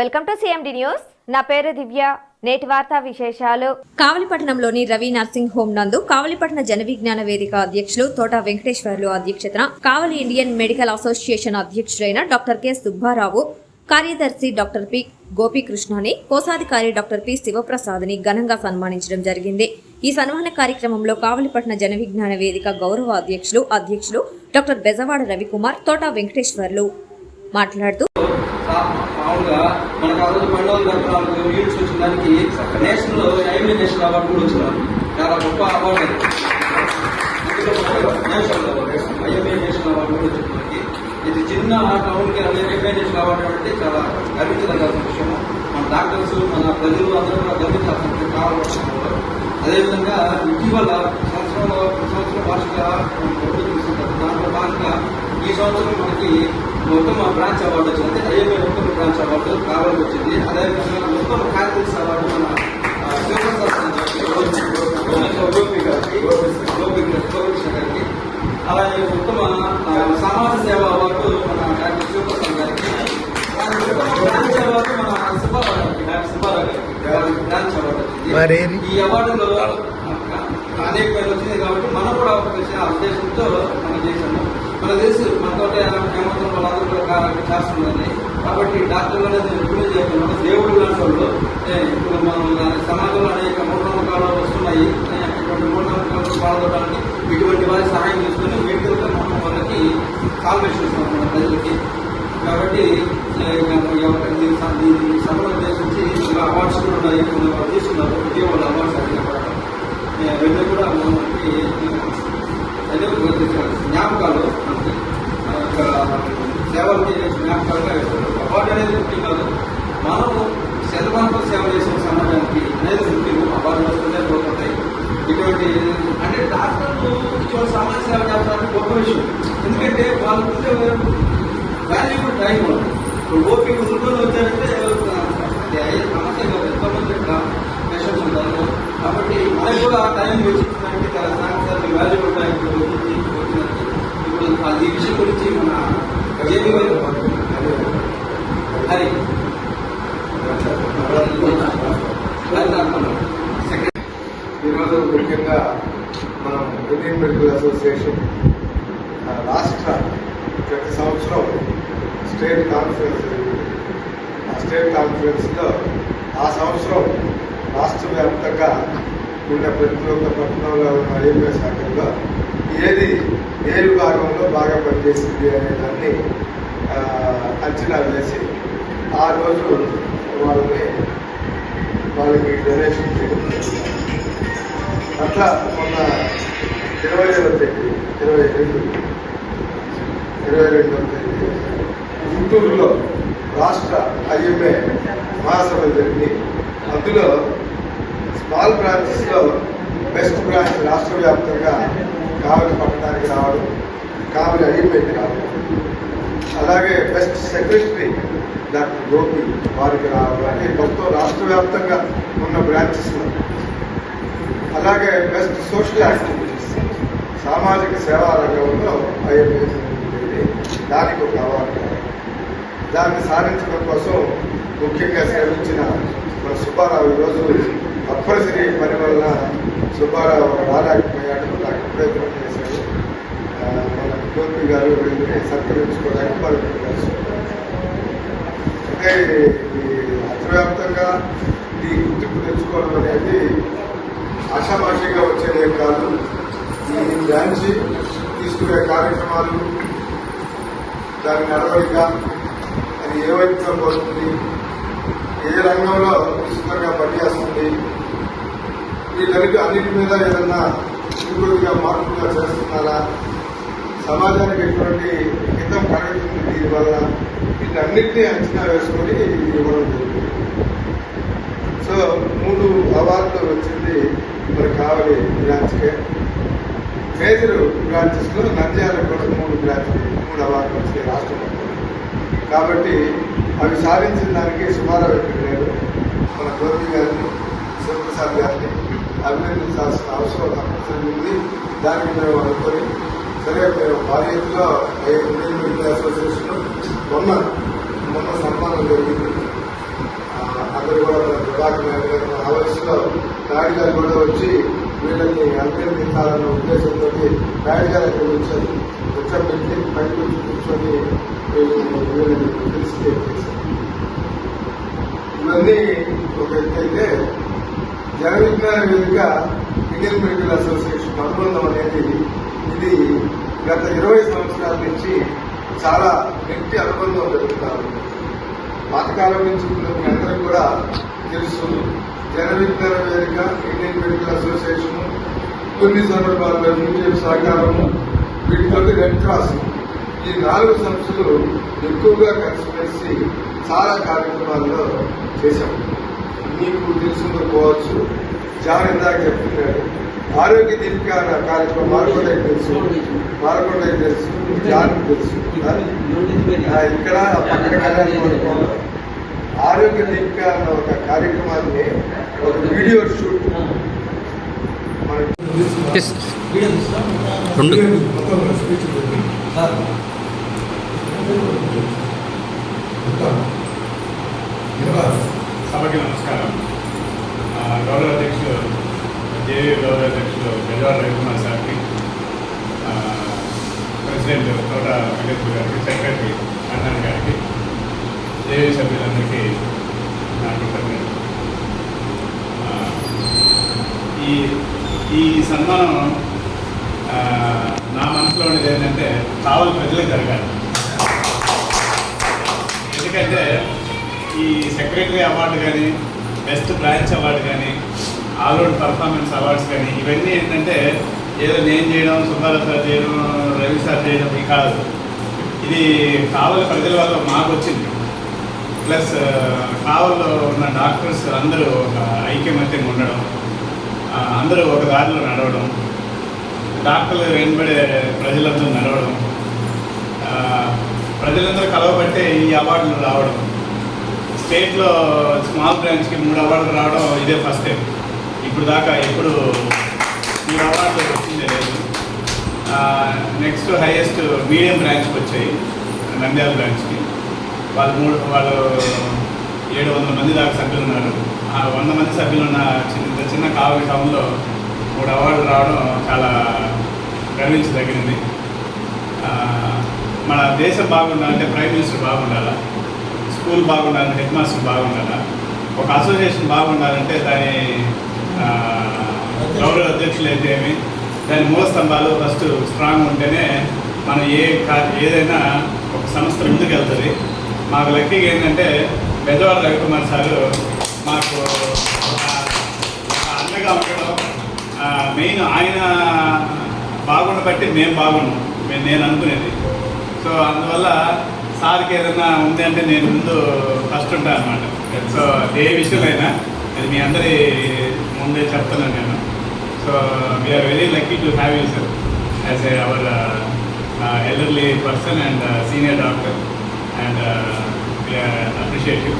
Welcome to CMD news నా పేరు దివ్య. నేటి వార్తా విశేషాలు. కావలిపట్టణంలోని రవి నర్సింగ్ హోమ్ నందు కావలిపట్టణ జన విజ్ఞాన వేదిక అధ్యక్షులు తోట వెంకటేశ్వర్లు అధ్యక్షతన కావలి ఇండియన్ మెడికల్ అసోసియేషన్ అధ్యక్షుడైన డాక్టర్ కె. సుబ్బారావు కార్యదర్శి డాక్టర్ పి. గోపీకృష్ణని కోశాధికారి డాక్టర్ పి. శివప్రసాద్ని ఘనంగా సన్మానించడం జరిగింది. ఈ సన్మాన కార్యక్రమంలో కావలిపట్న జన విజ్ఞాన వేదిక గౌరవ అధ్యక్షులు అధ్యక్షులు డాక్టర్ బెజవాడ రవికుమార్ తోట వెంకటేశ్వర్లు మాట్లాడుతూ మనకు ఆ రోజు పండుగ నాలుగు యూనిట్స్ వచ్చిన దానికి నేషనల్ ఐఎంఏ నేషనల్ అవార్డు కూడా వచ్చినారు చాలా గొప్ప అవార్డు అది. National award IMA national award కూడా వచ్చింది మనకి. ఇది చిన్న టౌన్కి ఐఎంఏ నేషనల్ అవార్డు అంటే చాలా గర్వించదగ్గ విషయం మన డాక్టర్స్ మన ప్రజలు అందరూ కూడా గర్వించాల్సిన కావాల్సిన అదేవిధంగా ఇటీవల సంవత్సరంలో సంవత్సరం వార్షిక ప్రభుత్వం తీసుకుంటారు దాంట్లో భాగంగా ఈ సంవత్సరం మనకి ఉత్తమ బ్రాంచ్ అవార్డు వచ్చింది. బ్రాంచ్ అవార్డు కావాలని వచ్చింది అదేవిధంగా ఉత్తమ కార్యదర్శి అవార్డు మన గారికి, గోపి గారికి గోపి గోపికృష్ణ గారికి అలాగే ఉత్తమ సమాజ సేవ అవార్డు మన డాక్టర్ శివప్రసాద్ గారికి అవార్డు మన సుబ్బారావు గారికి డాక్టర్ సుబ్బారావు గారికి బ్రాంచ్ అవార్డు వచ్చింది? ఈ అవార్డులో అనేక పేర్లు వచ్చింది కాబట్టి మనం కూడా ఒక ఆ ఉద్దేశంతో మనం చేశాము మన తెలుసు మనతో హేమంతం వాళ్ళందరూ కూడా చేస్తుందని కాబట్టి డాక్టర్లు అనేది ఎప్పుడూ చెప్తున్నాం దేవుడు లాంటి వాళ్ళు ఇప్పుడు మనం సమాజంలో అనేక మూఢనమ్మకాలు వస్తున్నాయి ఏ, ఇటువంటి మూఢనమ్మకాలు పాల్గొనడానికి ఇటువంటి వారి సహాయం తీసుకొని మెడికల్ మనం వాళ్ళకి కాల్మేషన్ ఇస్తాం మన ప్రజలకి. కాబట్టి ఏ, సభలో ఉద్దేశించి ఇలా అవార్డ్స్ కూడా ఉన్నాయి కొన్ని వాళ్ళు తీసుకున్నారు ఇటీవల అవార్డ్స్ అడిగిన రెండు కూడా మనకి అదే జ్ఞాపకాలు మనకి సేవలు చేసే జ్ఞాపకాలుగా ఇస్తారు అవార్డు అనేది ముఖ్యం కాదు. మనము శతమానంతో సేవ చేసిన సమాజానికి అనేది ముఖ్యం అవార్డు వస్తుందే పోతుంటాయి. ఇటువంటి అంటే డాక్టర్లు ఇటువంటి సమాజ సేవ చేస్తారని గొప్ప విషయం. ఎందుకంటే వాళ్ళు వాల్యూబుల్ టైం వాళ్ళు. ఇప్పుడు ఓపిక ముందు వచ్చారంటే అయ్యే సమస్య కాదు ఎంతోమంది పేషెంట్స్ ఉంటారు. కాబట్టి మనకు కూడా ఆ టైం వెచ్చించడానికి చాలా సాంకేతిక వాల్యూబుల్ టైం వచ్చింది. ఇప్పుడు ఈ విషయం గురించి మన ఏపీ హరి. ఈరోజు ముఖ్యంగా మనం ఇండియన్ మెడికల్ అసోసియేషన్ రాష్ట్ర ప్రతి సంవత్సరం స్టేట్ కాన్ఫరెన్స్ ఆ స్టేట్ కాన్ఫరెన్స్లో ఆ సంవత్సరం రాష్ట్ర వ్యాప్తంగా ఉన్న ప్రతి ఒక్క పట్టణంలో ఉన్న రైల్వే శాఖల్లో ఏది ఏ విభాగంలో బాగా పనిచేసింది అనే దాన్ని అంచనా వేసి ఆ రోజు వాళ్ళని వాళ్ళకి డొనేషన్ చేయడం అట్లా మొన్న ఇరవై ఐదవ తేదీ ఇరవై రెండు ఇరవై రెండవ తేదీ గుంటూరులో రాష్ట్ర ఐఎంఏ మహాసభ జరిగింది. అందులో స్మాల్ బ్రాంచెస్లో బెస్ట్ బ్రాంచ్ రాష్ట్ర వ్యాప్తంగా కావలి పట్టణానికి రావడం కావలి ఐఎంఏకి రావడం. అలాగే బెస్ట్ సెక్రటరీ డాక్టర్ గోపి వారికి రావాలని మొత్తం రాష్ట్ర వ్యాప్తంగా ఉన్న బ్రాంచెస్లో అలాగే బెస్ట్ సోషల్ యాక్టివిటీస్ సామాజిక సేవా రంగంలో ఐఎంఎస్ దానికి ఒక అవార్డు. దాన్ని సాధించడం కోసం ముఖ్యంగా సేవించిన మన సుబ్బారావు ఈరోజు అప్పరిశ్రీ పని వలన సుబ్బారావు రాలేకపోయాడు నాకు ప్రయత్నం చేశాడు. మన గోపి గారు సత్కరించుకోవడానికి వాళ్ళు అంటే ఈ అంతర్వ్యాప్తంగా ఈ గుర్తింపు తెచ్చుకోవడం అనేది ఆషామాషిగా వచ్చేదే కాదు. ఈ బ్రాంచి తీసుకునే కార్యక్రమాలు దాని నడవడిక అది ఏ వైపుగా పోతుంది ఏ రంగంలో విస్తృతంగా పనిచేస్తుంది వీటన్నిటి అన్నిటి మీద ఏదన్నా ఇంకొద్దిగా మార్పుగా చేస్తున్నారా? సమాజానికి ఎటువంటి హితం కలుగుతుంది దీనివల్ల వీటన్నిటినీ అంచనా వేసుకొని ఇవ్వడం జరుగుతుంది సో మూడు అవార్డులు వచ్చింది మరి కావాలి బ్రాంచ్కే. మేజర్ బ్రాంచెస్లో నంద్యాలకు కూడా మూడు బ్రాంచ్లు మూడు అవార్డులు వచ్చాయి రాష్ట్రం కాబట్టి అవి సాధించిన దానికి సుమారావు ఇక్కడ మన గోపి గారిని శివప్రసాద్ గారిని అభినందించాల్సిన అవసరం తప్పనిసరి ఉంది. దానికి మేము అనుకొని సరే మీరు భారీ ఏ ఇండియన్ మీడియా అసోసియేషన్ మొన్న మొన్న సన్మానం జరిగింది. అందరూ కూడా ప్రభాకర్ నాయుడు గారు ఆ వయసులో నాయుడు గారు కూడా వచ్చి వీళ్ళని అభ్యర్థించాలన్న ఉద్దేశంతో నాయుడు గారు అక్కడ వచ్చారు కూర్చోబెట్టి పైకి కూర్చొని వీళ్ళని వీళ్ళని ఫెలిసిటేట్ ఇవన్నీ ఒక ఎత్తు అయితే జన విజ్ఞాన వేదిక ఇండియన్ మెడికల్ అసోసియేషన్ అనుబంధం అనేది ఇది గత ఇరవై సంవత్సరాల నుంచి చాలా గట్టి అనుబంధం జరుగుతారు పాతకాలం నుంచి ఉన్న మీ కూడా తెలుసు జన విజ్ఞాన వేదిక ఇండియన్ మెడికల్ అసోసియేషన్ కొన్ని సందర్భాల్లో యూనియన్ సహకారము వీటితో రెడ్ క్రాస్ ఈ నాలుగు సంస్థలు ఎక్కువగా కలిసిమెలిసి చాలా కార్యక్రమాల్లో చేశాం. మీకు తెలుసుండకపోవచ్చు జాన్ ఇందాక చెప్తున్నాడు ఆరోగ్య దీపిక కార్యక్రమం మారకొండకి తెలుసు. మారకొండకి తెలుసు. జాన్ తెలుసు. ఇక్కడ పక్కన కళ్యాణ మండపంలో ఆరోగ్య దీపిక అన్న ఒక కార్యక్రమాన్ని ఒక వీడియో షూట్ మనకి ఎస్ రెండు మొత్తం స్పీచ్ ఉంది. సభకి నమస్కారం ఆ, గౌరవ అధ్యక్షులు జేవీ గౌరవ అధ్యక్షులు బెజవాడ రవికుమార్ సార్కి ఆ, ప్రెసిడెంట్ తోట వెంకటేశ్వర గారికి సెక్రటరీ అన్నాన్ గారికి జేవీ సభ్యులందరికీ నా ఈ ఈ సన్మానం నా మనసులో ఉండేది ఏంటంటే కావాలి ప్రజలకు జరగాలి. ఎందుకంటే ఈ సెక్రటరీ అవార్డు కానీ బెస్ట్ బ్రాంచ్ అవార్డు కానీ ఆల్రౌండ్ పర్ఫార్మెన్స్ అవార్డ్స్ కానీ ఇవన్నీ ఏంటంటే ఏదో నేను చేయడం సుబ్బారావు సార్ చేయడం రవి సార్ చేయడం ఇది కాదు. ఇది కావలి ప్రజల వల్ల మాకు వచ్చింది. ప్లస్ కావల్లో ఉన్న డాక్టర్స్ అందరూ ఒక ఐక్యమత్యం ఉండడం అందరూ ఒక దారిలో నడవడం డాక్టర్లు వెనబడే ప్రజలందరూ నడవడం ప్రజలందరూ కలవబట్టే ఈ అవార్డులు రావడం. స్టేట్లో స్మాల్ బ్రాంచ్కి మూడు అవార్డులు రావడం ఇదే ఫస్ట్ టైం. ఇప్పుడు దాకా ఎప్పుడు మూడు అవార్డులు వచ్చిందే లేదు. నెక్స్ట్ హైయెస్ట్ మీడియం బ్రాంచ్కి వచ్చాయి నంద్యాల బ్రాంచ్కి. వాళ్ళు మూడు వాళ్ళు ఏడు వందల మంది దాకా సభ్యులు ఉన్నారు. ఆ వంద మంది సభ్యులు ఉన్న చిన్న చిన్న కావలి టౌన్లో మూడు అవార్డులు రావడం చాలా గర్వించదగినది. మన దేశం బాగుండాలంటే ప్రైమ్ మినిస్టర్ బాగుండాలా? స్కూల్ బాగుండాలంటే హెడ్ మాస్టర్ బాగుండాలా? ఒక అసోసియేషన్ బాగుండాలంటే దాని గౌరవ అధ్యక్షులు అయితే ఏమి? దాని మూల స్తంభాలు ఫస్ట్ స్ట్రాంగ్ ఉంటేనే మనం ఏ ఏదైనా ఒక సంస్థ ముందుకు వెళ్తుంది మాకు లక్కీగా ఏంటంటే పెద్దవాళ్ళ రవికుమార్ సారు మాకు ఒక అండగా ఉండడం మెయిన్ ఆయన బాగుండబట్టి మేము బాగున్నాం. మేము నేను అనుకునేది. సో అందువల్ల సార్కి ఏదైనా ఉంది అంటే నేను ముందు ఫస్ట్ ఉంటాను అనమాట సో ఏ విషయమైనా అది మీ అందరి ముందే చెప్తున్నాను నేను. So we are very lucky to have you sir as a our elderly person and senior doctor and we are appreciate you